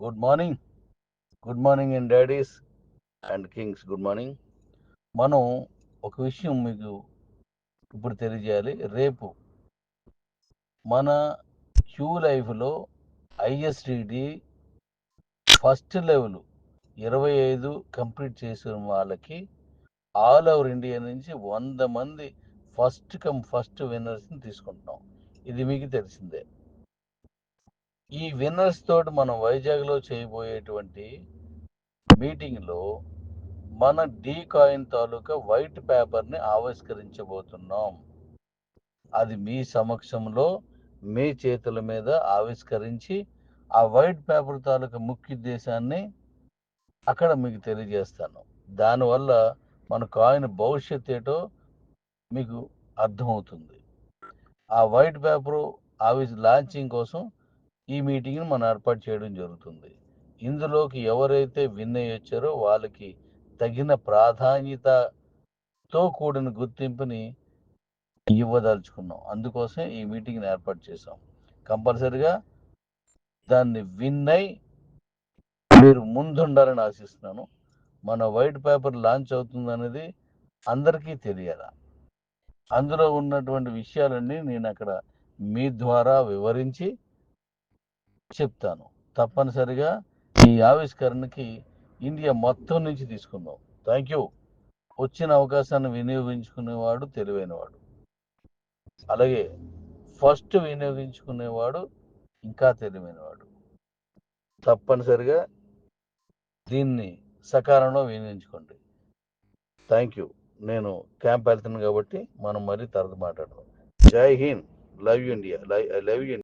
Good morning good morning and daddies and kings good morning మనం ఒక విషయం మీకు ఇప్పుడు తెలియజేయాలి. రేపు మన క్యూ లైఫ్లో ఐఎస్టిడి ఫస్ట్ లెవెల్ ఇరవై ఐదు కంప్లీట్ చేసిన వాళ్ళకి ఆల్ ఓవర్ ఇండియా నుంచి వంద మంది ఫస్ట్ కమ్ ఫస్ట్ విన్నర్స్ని తీసుకుంటున్నాం. ఇది మీకు తెలిసిందే. ఈ విన్నర్స్ తోటి మనం వైజాగ్లో చేయబోయేటువంటి మీటింగ్లో మన డీ కాయిన్ తాలూకా వైట్ పేపర్ని ఆవిష్కరించబోతున్నాం. అది మీ సమక్షంలో మీ చేతుల మీద ఆవిష్కరించి ఆ వైట్ పేపర్ తాలూకా ముఖ్య ఉద్దేశాన్ని అక్కడ మీకు తెలియజేస్తాను. దానివల్ల మన కాయిన్ భవిష్యత్ ఏటో మీకు అర్థమవుతుంది. ఆ వైట్ పేపర్ ఆవిష్ లాంచింగ్ కోసం ఈ మీటింగ్ని మనం ఏర్పాటు చేయడం జరుగుతుంది. ఇందులోకి ఎవరైతే విన్ అయ్యొచ్చారో వాళ్ళకి తగిన ప్రాధాన్యతతో కూడిన గుర్తింపుని ఇవ్వదలుచుకున్నాం. అందుకోసం ఈ మీటింగ్ని ఏర్పాటు చేసాం కంపల్సరిగా దాన్ని విన్ అయి మీరు ముందుండాలని ఆశిస్తున్నాను. మన వైట్ పేపర్ లాంచ్ అవుతుంది అనేది అందరికీ తెలియాల? అందులో ఉన్నటువంటి విషయాలన్నీ నేను అక్కడ మీ ద్వారా వివరించి చెప్తాను. తప్పనిసరిగా ఈ ఆవిష్కరణకి ఇండియా మొత్తం నుంచి తీసుకుందాం. థ్యాంక్ యూ వచ్చిన అవకాశాన్ని వినియోగించుకునేవాడు తెలివైనవాడు. అలాగే ఫస్ట్ వినియోగించుకునేవాడు ఇంకా తెలివైనవాడు. తప్పనిసరిగా దీన్ని సకాలంలో వినియోగించుకోండి. థ్యాంక్ యూ నేను క్యాంప్ వెళ్తున్నాను కాబట్టి మనం మరీ తర్వాత మాట్లాడదాం. Jai Hind. Love India I love India